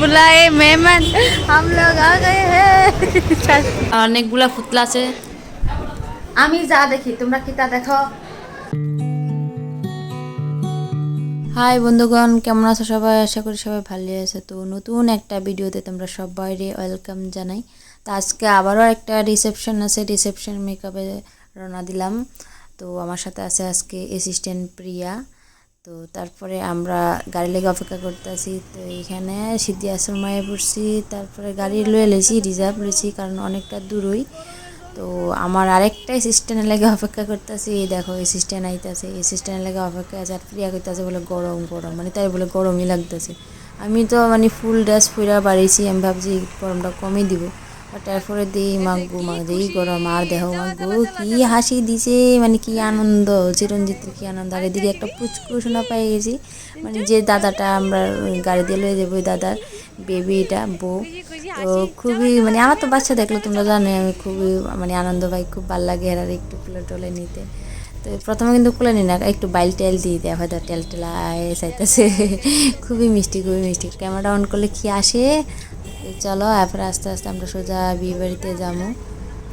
বুলায়ে মেহমান হাম আ গয়ে হ্যায় অনেকগুলা পুতলা আছে আমি যা দেখি তোমরা কি তা দেখো? হাই বন্ধুগণ কেমন আছো সবাই? আশা করি সবাই ভালো আছে। তো নতুন একটা ভিডিওতে তোমরা সবাইরে ওয়েলকাম জানাই। তো আজকে আবারও একটা রিসেপশন আছে রিসেপশন মেকআপে রওনা দিলাম। তো আমার সাথে আছে আজকে অ্যাসিস্ট্যান্ট প্রিয়া। তো তারপরে আমরা গাড়ি লেগে অপেক্ষা করতে আছি তো এইখানে সিদ্ধি আশ্রমায় পড়ছি, তারপরে গাড়ি লয়ে লেছি, রিজার্ভ লেছি কারণ অনেকটা দূরই। তো আমার আরেকটা অ্যাসিস্ট্যান্টের লেগে অপেক্ষা করতেছি, এই দেখো অ্যাসিস্ট্যান্ট আইতাছে অ্যাসিস্ট্যান্টের লেগে অপেক্ষা আছে আর প্রিয়া করতেছে বলে গরম গরম মানে তাই বলে গরমই লাগতেছে। আমি তো মানে ফুল ড্রেস ফুইরা বাড়িয়েছি আমি ভাবছি গরমটা কমই দিব। তারপরে দিই মাগু মা দিই গরম আর দেহ মাগু। কি হাসি দিছে মানে কি আনন্দ চিরঞ্জিতের কি আনন্দ। আর এদিকে একটা পুচকু শোনা পাই গেছি। মানে যে দাদাটা আমরা গাড়ি দিয়ে লয়ে যাব, ওই দাদার বেবিটা, বউ। তো খুবই মানে আমার তো বাচ্চা দেখল, তোমরা জানো আমি খুবই মানে আনন্দ পাই, খুব ভালো লাগে এর একটু ফুলে টলে নিতে। তো প্রথমে কিন্তু কুলে নি না একটু বাইল টেল দিয়ে দেয় হয়তো টেল টেলায় চাইতেছে। খুবই মিষ্টি খুবই মিষ্টি। ক্যামেরা অন করলে কি আসে? চলো এরপরে আস্তে আস্তে আমরা সোজা বিয়ে বাড়িতে যাব।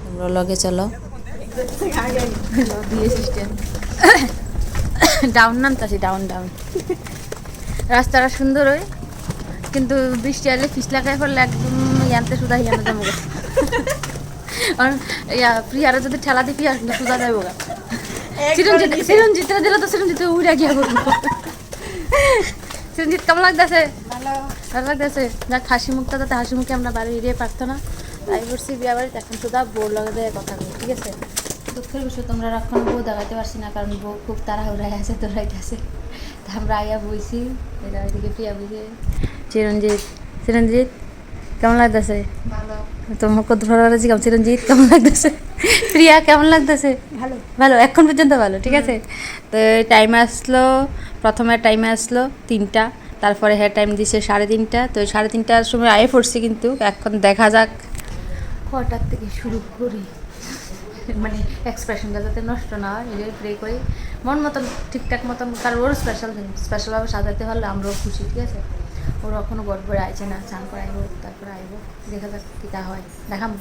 তোমরা লগে চলো। ডাউন নামতাছি ডাউন ডাউন রাস্তাটা সুন্দর হয় কিন্তু বৃষ্টি আসলে পিছলা খাই পড়লে একদম ইয়ানতে সুদা হিয়ানো যাব ইয়া প্রিয়ারা যদি ঠেলা দিয়ে প্রিয়া সুদা যাব গা চিরঞ্জিত চিরঞ্জিতরা দিলে তো চিরঞ্জিত উড়ে গিয়া করব চিরঞ্জিত কেমন লাগতেছে? ভালো। লাগতেছে? যাক হাসি মুখটা যাতে হাসি মুখে আমরা বাড়ি এড়িয়ে পারতো না। তাই করছি বিয়া বাড়িতে। এখন শুধু বোর লগে দেয় কথা বলি ঠিক আছে? দুঃখের বিষয় তোমরা এখন বউ দেখাতে পারছি না কারণ বউ খুব তারা তাড়াহুড়ায় আছে দৌড়াইতেছে। তা আমরা আইয়া বইছি এটা ওইদিকে প্রিয়া বইছে। চিরঞ্জিত চিরঞ্জিত কেমন লাগতেছে? ভালো। তোমার কত ভালো লাগছে কেমন চিরঞ্জিত কেমন লাগতেছে? প্রিয়া কেমন লাগতেছে? ভালো। ভালো এখন পর্যন্ত ভালো ঠিক আছে? তো টাইম আসলো প্রথমে টাইম আসলো তিনটা তারপরে হ্যাঁ টাইম দিছে সাড়ে তিনটা তো সাড়ে তিনটার সময় আয়ে পড়ছি কিন্তু এখন দেখা যাক। কটার থেকে শুরু করি। মানে এক্সপ্রেশনটা যাতে নষ্ট না হয় নিজের প্রে করি। মন মতন ঠিকঠাক মতন কারণ ওর স্পেশাল স্পেশালভাবে সাজাতে পারলে আমরাও খুশি ঠিক আছে? ওর এখনও গড়বড়ে আইছে না, চান করে আইব, তারপরে আইব, দেখা যাক কী তা হয়। দেখাম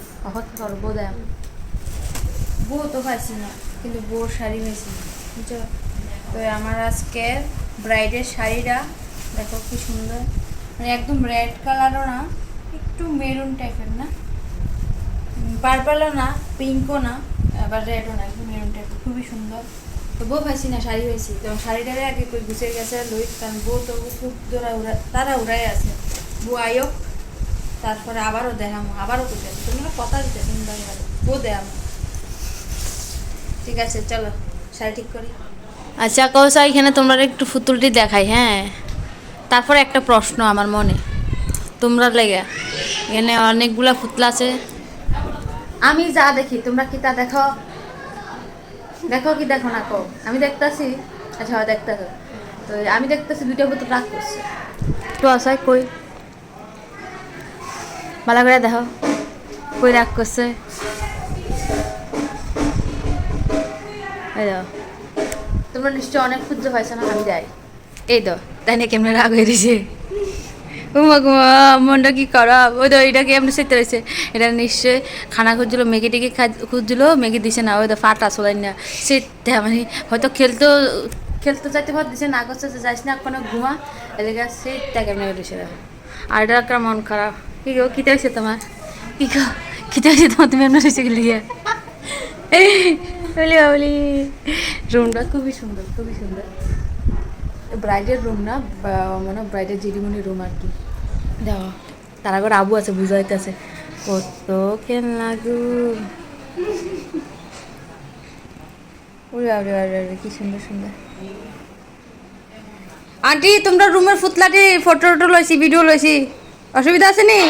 করব বউ দেয় বউ তো পাইছি না, কিন্তু বউর শাড়ি পেয়েছি বুঝছ? তো আমার আজকে ব্রাইডের শাড়িটা, দেখো কি সুন্দর। মানে একদম রেড কালারও না, একটু মেরুন টাইপের না? পার্পলও না পিঙ্কও না আবার রেডও না, একদম মেরুন টাইপের, খুবই সুন্দর। তো বউ পাইছি না শাড়ি পাইছি তো শাড়িটারে আগে কই গুছিয়ে গেছে লই কারণ বউ তো খুব দৌড়া উড়া তারা উড়াই আছে। বউ আয়ক তারপরে আবারও দেখামো আবারও আছে তুমি কথা দিতে তুমি বউ দেখামো ঠিক আছে চলো শাড়ি ঠিক করি আচ্ছা কৌশা এখানে তোমরা একটু ফুতুলটি দেখাই হ্যাঁ? তারপরে একটা প্রশ্ন আমার মনে। তোমরা লেগে। এখানে অনেকগুলা ফুতলা আছে। আমি যা দেখি তোমরা কি তা দেখো? দেখো কি দেখো না কো আমি দেখতাছি আচ্ছা হয় দেখতেছো। তো আমি দেখতেছি দুইটা পুতুল রাগ করছে। তো আসাই কই? ভালো করে দেখো কই রাগ করছে? এই দাও তোমরা নিশ্চয় অনেক ক্ষুদ্র পাইছো না? আমি যাই। এই তো তাই না কেমন রাগ হয়ে দিছে উমা কুমা মনটা কি খারাপ? ওই তো এটা কেমন সেতে রয়েছে? এটা নিশ্চয়ই খানা খুঁজছিল ম্যাগি টেগি খুঁজছিল ম্যাগি দিছে না, ওই তো ফাটা চলাই না। সেটা মানে হয়তো খেলতো, খেলতে যাইতে ভাব দিছে না করছে যাইস না কোনো ঘুমা। এদিকে সেটা কেমন দিছে দেখো আর এটা একটা মন খারাপ। কি গো কিতে হয়েছে তোমার? কি গো কিতে হয়েছে তোমার? তুমি এমন হয়েছে গেলে বলি বলি রুমটা খুবই সুন্দর খুবই সুন্দর। ব্রাইডের রুম না মানে ব্রাইডের জিরিমনি রুম আর কি। দেখো তার আগর আবু আছে বুঝাইতেছে। কত কেন লাগু। ওরে আরে আরে আরে কি সুন্দর সুন্দর। আন্টি তোমরা রুমের ফুতলাটি ফটো টটো লইছি ভিডিও লইছি। অসুবিধা আছে নি?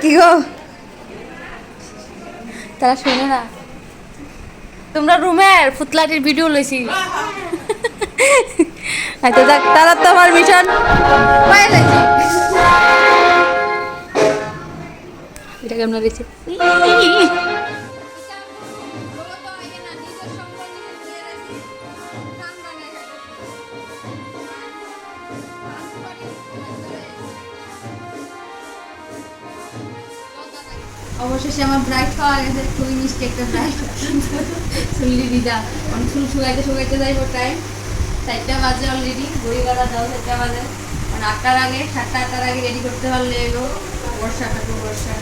কি গো? তারা শোনে না। তোমরা রুমের ফুতলাটির ভিডিও লইছি। আচ্ছা দেখ তারা তো আমার মিশন পায়ে লইছি এটা কেমন রয়েছে অবশেষে আমার ব্রাইট পাওয়া গেছে খুবই মিষ্টি একটা ব্রাইট চুল্লি দিদা অনেক চুল শুকাইতে শুকাইতে যাইব টাইম চারটা বাজে অলরেডি বই বেলা যাও চারটা বাজে। মানে আটটার আগে সাতটা আটটার আগে রেডি করতে পারলে এলো বর্ষা কাটবো বর্ষা।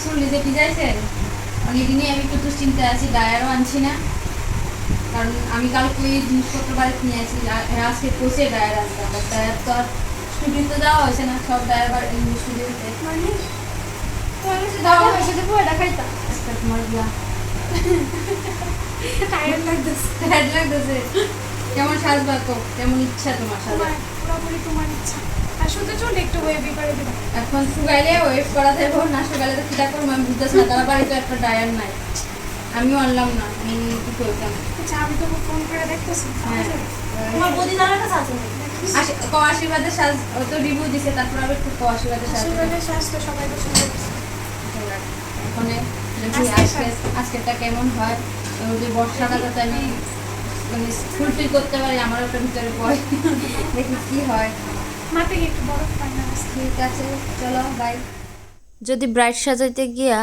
চুল্লিতে ভিজাইছে অনেকদিনই আমি একটু দুশ্চিন্তা আছি ডায়ারও আনছি না। কারণ আমি কালকে ওই জিনিসপত্র বাড়িতে নিয়ে আসি আজকে পৌঁছে ডায়ার আনতাম আর ডায়ার তো আর স্টুডিওতে যাওয়া হয়েছে না সব ডায়ার স্টুডিওতে মানে? যাওয়া হয়েছে? যে পুরোটা খাইতাম। আজকে তোমার বিয়া লাগতেছে। লাগতেছে। কেমন সাজবা তো কেমন ইচ্ছা তোমার সাজা? তোমার পুরোপুরি তোমার ইচ্ছা। আর শুধু চুল একটু ওয়েবি করে দিবা। এখন শুকাইলে ওয়েট করা যাব না শুকাইলে তো কিটা করব আমি বুঝতেছি না তারা বাড়িতে একটা ডায়ার নাই। আনলাম না আমি কি করতাম? আচ্ছা আমি তোকে ফোন করে দেখতেছি। হ্যাঁ। তোমার বদি দাঁড়ার কাছে আছে। আশি- ক আশীর্বাদের সাজ তো রিভিউ দিছে তারপর আবার একটু ক আশীর্বাদের সাজ। আশীর্বাদের সবাই পছন্দ করছে ওখানে দেখি আজকে আজকেরটা কেমন হয়? যে বর্ষাটা যাতে আমি মানে ফুলফিল করতে পারি আমার ওটার ভিতরে পড়ে দেখি কি হয়। একটু আজকে। ঠিক আছে চলো বাই যদি ব্রাইড সাজাইতে গিয়া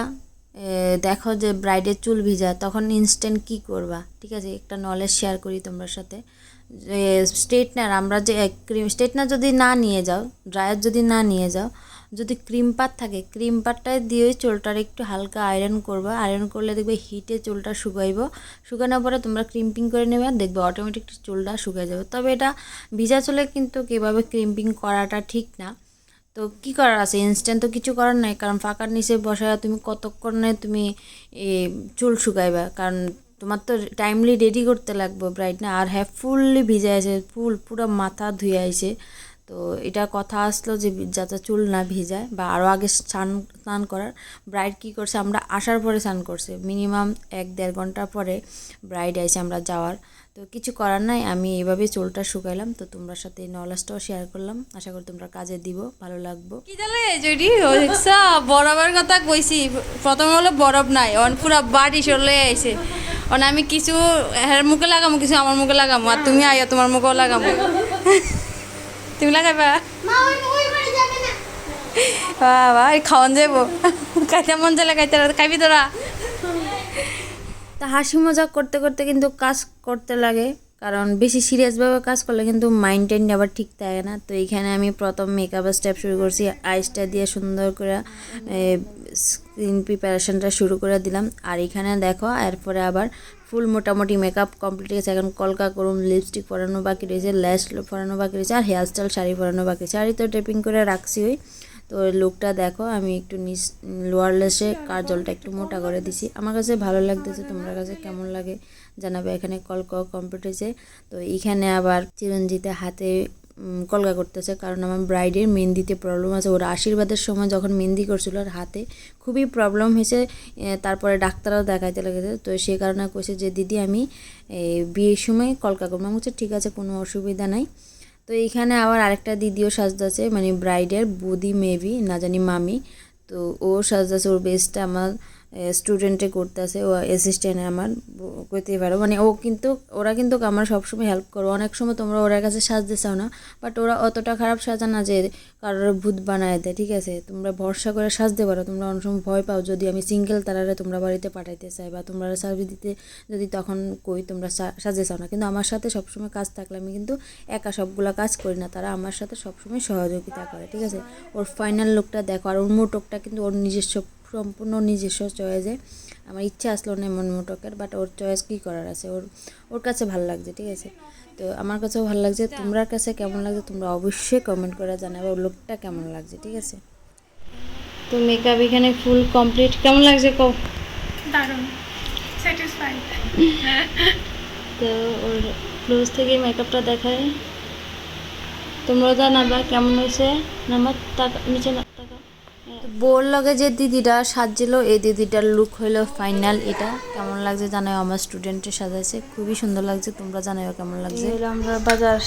দেখো যে ব্রাইডের চুল ভিজা তখন ইনস্ট্যান্ট কি করবা? ঠিক আছে একটা নলেজ শেয়ার করি তোমার সাথে। স্ট্রেটনার আমরা যে ক্রিম স্ট্রেটনার যদি না নিয়ে যাও ড্রায়ার যদি না নিয়ে যাও যদি ক্রিম পাত থাকে ক্রিম পাতটায় দিয়ে চুলটার একটু হালকা আয়রন করবা। আয়রন করলে দেখবে হিটে চুলটা শুকাইব। শুকানোর পরে তোমরা ক্রিম্পিং করে নেবে, দেখবে অটোমেটিক চুলটা শুকাই যাবে। তবে এটা ভিজা চুলে কিন্তু কীভাবে ক্রিম্পিং করাটা ঠিক না। তো কি করার আছে? ইনস্ট্যান্ট তো কিছু করার নাই, কারণ ফাঁকার নিচে বসায় তুমি কতক্ষণে তুমি চুল শুকাইবা? কারণ তোমার তো টাইমলি রেডি করতে লাগবে ব্রাইট না? আর হ্যাঁ ফুললি ভিজে আছে ফুল পুরো মাথা ধুয়ে আছে তো এটা কথা আসলো যে যাতে চুল না ভিজায় বা আরও আগে স্নান স্নান করার ব্রাইড কী করছে, আমরা আসার পরে স্নান করছে। মিনিমাম এক দেড় ঘণ্টা পরে ব্রাইড আইছে আমরা যাওয়ার। তো কিছু করার নাই, আমি এইভাবে চুলটা শুকাইলাম। তো তোমরা সাথে নলেজটাও শেয়ার করলাম। আশা করি তোমরা কাজে দিব, ভালো লাগবো। কি জানে, যদি বরফের কথা কইছি, প্রথম হলো বরফ নাই, অন পুরা বাড়ি চলে আইছে। অন আমি কিছু, হের মুখে লাগামো, কিছু আমার মুখে লাগামো, আর তুমি আইয়া তোমার মুখেও লাগামো। তুমি লাগাইবা বাবা খাওয়ান যাব খাইতে মন চাইলে খাইতে খাইবি তোরা? তা হাসি মজাক করতে করতে কিন্তু কাজ করতে লাগে কারণ বেশি সিরিয়াসভাবে কাজ করলে কিন্তু মাইন্ড টাইন্ড আবার ঠিক থাকে না। তো এইখানে আমি প্রথম মেকআপের স্টেপ শুরু করছি আইসটা দিয়ে সুন্দর করে স্ক্রিন প্রিপারেশনটা শুরু করে দিলাম। আর এখানে দেখো এরপরে আবার ফুল মোটামুটি মেকআপ কমপ্লিট হয়েছে এখন কলকা করুন লিপস্টিক পরানো বাকি রয়েছে ল্যাশ পরানো বাকি রয়েছে, আর হেয়ার স্টাইল শাড়ি পরানো বাকি শাড়ি তো টেপিং করে রাখছি ওই। তো লুকটা দেখো, আমি একটু নিচ লোয়ার লেসে কাজলটা একটু মোটা করে দিছি। আমার কাছে ভালো লাগতেছে, তোমার কাছে কেমন লাগে জানাবে এখানে কলকা কমপ্লিট হয়েছে তো এখানে আবার চিরঞ্জিতে হাতে কলকা করতেছে। কারণ আমার ব্রাইডের মেহেন্দিতে প্রবলেম আছে। ওর আশীর্বাদের সময় যখন মেহেন্দি করছিল আর হাতে খুবই প্রবলেম হয়েছে। তারপরে ডাক্তারও দেখাইতে লেগেছে। তো সেই কারণে কইছে যে, দিদি, আমি বিয়ের সময় কলকা করব। আমি ঠিক আছে, কোনো অসুবিধা নাই। তো এইখানে আবার আরেকটা দিদিও সাজতেছে মানে ব্রাইডের বদি, মেবি, না জানি মামি। তো ও সাজতেছে, ওর বেস্টটা আমার স্টুডেন্টে করতেছে, ও অ্যাসিস্ট্যান্ট আমার কইতেই পারো। মানে ও কিন্তু, ওরা কিন্তু আমার সবসময় হেল্প করো। অনেক সময় তোমরা ওর কাছে সাজতে চাও না বাট ওরা অতটা খারাপ সাজা না যে কারোর ভূত বানায় দেয়, ঠিক আছে? তোমরা ভরসা করে সাজতে পারো। তোমরা অনেক সময় ভয় পাও যদি আমি সিঙ্গেল তারারে তোমরা বাড়িতে পাঠাইতে চাই বা তোমরা সার্ভিস দিতে, যদি তখন কই তোমরা সা- সাজতে চাও না। কিন্তু আমার সাথে সবসময় কাজ থাকলে আমি কিন্তু একা সবগুলা কাজ করি না। তারা আমার সাথে সবসময় সহযোগিতা করে, ঠিক আছে? ওর ফাইনাল লুকটা দেখো, আর ওর মোটকটা কিন্তু ওর নিজস্ব সম্পূর্ণ নিজস্ব চয়েসে। আমার ইচ্ছা আসলো না এমন মোটকের বাট ওর চয়েস কী করার আছে? ওর ওর কাছে ভালো লাগছে ঠিক আছে? তো আমার কাছেও ভালো লাগছে। তোমরা কাছে কেমন লাগছে তোমরা অবশ্যই কমেন্ট করে জানাবে ওর লুকটা কেমন লাগছে ঠিক আছে? তো মেকআপ এখানে ফুল কমপ্লিট কেমন লাগছে কো দারুণ। স্যাটিসফাইড তো ওর ক্লোজ থেকে মেকআপটা দেখায়। তোমরা জানাবা কেমন হয়েছে। নাম্বার নিচে বোর লগে যে দিদিটা সাজছিল এই দিদিটার লুক হইল ফাইনাল এটা কেমন লাগছে জানাও আমার স্টুডেন্টে সাজাইছে খুবই সুন্দর লাগছে তোমরা জানাও কেমন লাগছে। আমরা বাজার।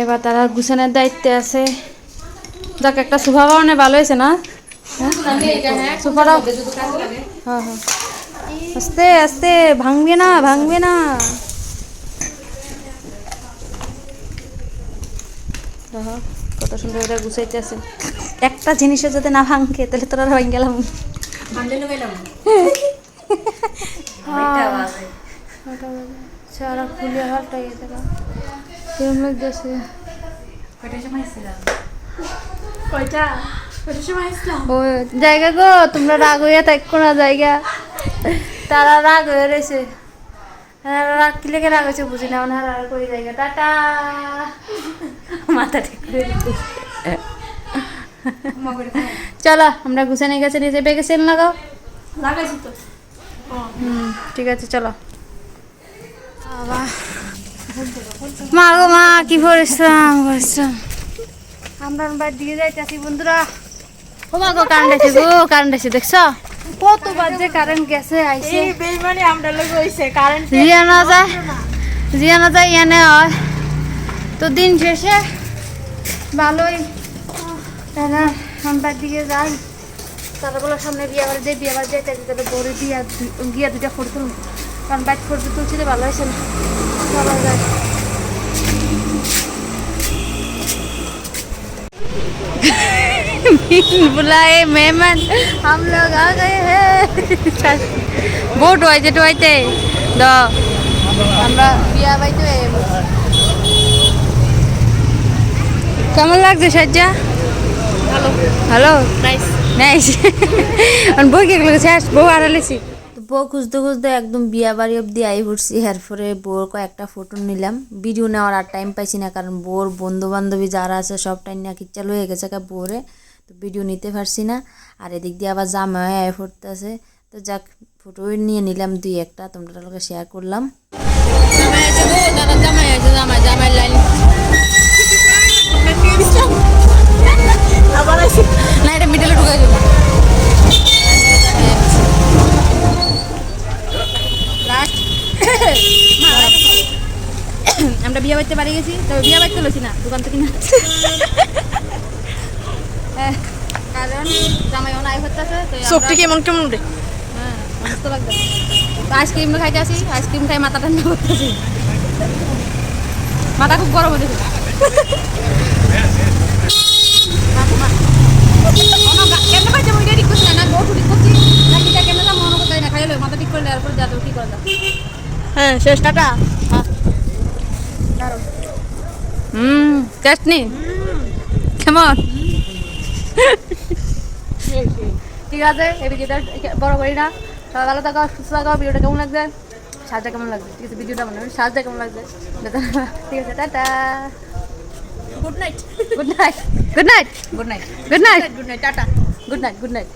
এবার তারা গুছানোর দায়িত্বে আছে। যাক একটা সোফা কারণে ভালো হয়েছে না? সোফাটা হ্যাঁ হ্যাঁ। আস্তে আস্তে ভাঙবে না ভাঙবে না। কত সুন্দর করে গুছাইতেছে একটা জিনিসও যাতে না ভাঙকে তাহলে তোরা ভাঙ গেলাম সারা খুলে লাগতেছে? ও জায়গা গো তোমরা রাগ হইয়া থাকো না জায়গা। তারা রাগ হয়ে রয়েছে। রাগ কি লেগে রাগ হয়েছে বুঝি না ওনার রাগ করে জায়গা। টাটা! মাথা ঠিক চলো আমরা গুছানে গেছে নিজে বেগে সেল লাগাও। লাগাইছি তো। হুম ঠিক আছে চলো। মা গো মা কি পরিশ্রম পরিশ্রম। আমরা বাড়ির দিকে যাইতেছি বন্ধুরা। ও মা গো কারেন্ট আছে গো কারেন্ট আছে দেখছ? কতবার যে কারেন্ট গেছে আইছে। এই বেইমানি আমরা লোক হইছে কারেন্ট জিয়া না যায় জিয়া না যায় এনে হয়। তো দিন শেষে ভালোই তারা আমরা দিকে যাই তারপরে সামনে বিয়ে বাড়ি যাই বিয়ে বাড়ি যাই তাহলে বড় দিয়া দু- গিয়া দুটা ফোট তুলুন কারণ বাইক ফোট তুলছি তো ভালো হয়েছে না চলা যায় बुलाए मेहमान हम लोग आ गए हैं বহুত হয়েছে টুয়াইতে দ আমরা বিয়া বাইতে কেমন লাগছে সাজ্জা? ভালো। হ্যালো নাইস নাইস বই কে গেলো শেষ বউ আড়ালেছি তো বউ খুঁজতে খুঁজতে একদম বিয়া বাড়ি অব্দি আই পড়ছি। এরপরে বউর কয়েকটা ফটো নিলাম। ভিডিও নেওয়ার আর টাইম পাইছি না কারণ বউর বন্ধু বান্ধবী যারা আছে সব টাইম না কিচ্ছাল হয়ে গেছে কা বউরে। তো ভিডিও নিতে পারছি না। আর এদিক দিয়ে আবার জামা হয়ে আয় পড়তেছে। তো যাক ফটো নিয়ে নিলাম দুই একটা। তোমরা লোকে শেয়ার করলাম। জামাই আছে জামাই আছে জামাই জামাই লাইন মিডলে দেবো আমরা বিয়ে বাড়িতে বাড়ি গেছি তবে বিয়ে বাড়িতে লইছি না দোকান থেকে না কারণ জামাই অনাই হচ্ছে তো চোখটা কেমন কেমন রে? হ্যাঁ মস্ত লাগবে আইসক্রিম খাইতে আসি, আইসক্রিম খাই মাথা ঠান্ডা করতেছি। মাথা খুব গরম হয়েছে হ্যাঁ শেষ, টাটা। হুম টেস্ট নি? কেমন ঠিক আছে, এদিকে বড় করি না। সবাই ভালো থাকো, সুস্থ থাকো, ভিডিওটা কেমন লাগছে? সাজটা কেমন লাগছে? ঠিক আছে, ভিডিওটা মনে সাজটা কেমন লাগছে? ঠিক আছে, tata. Good night good night good night good night good night good night tata good night good night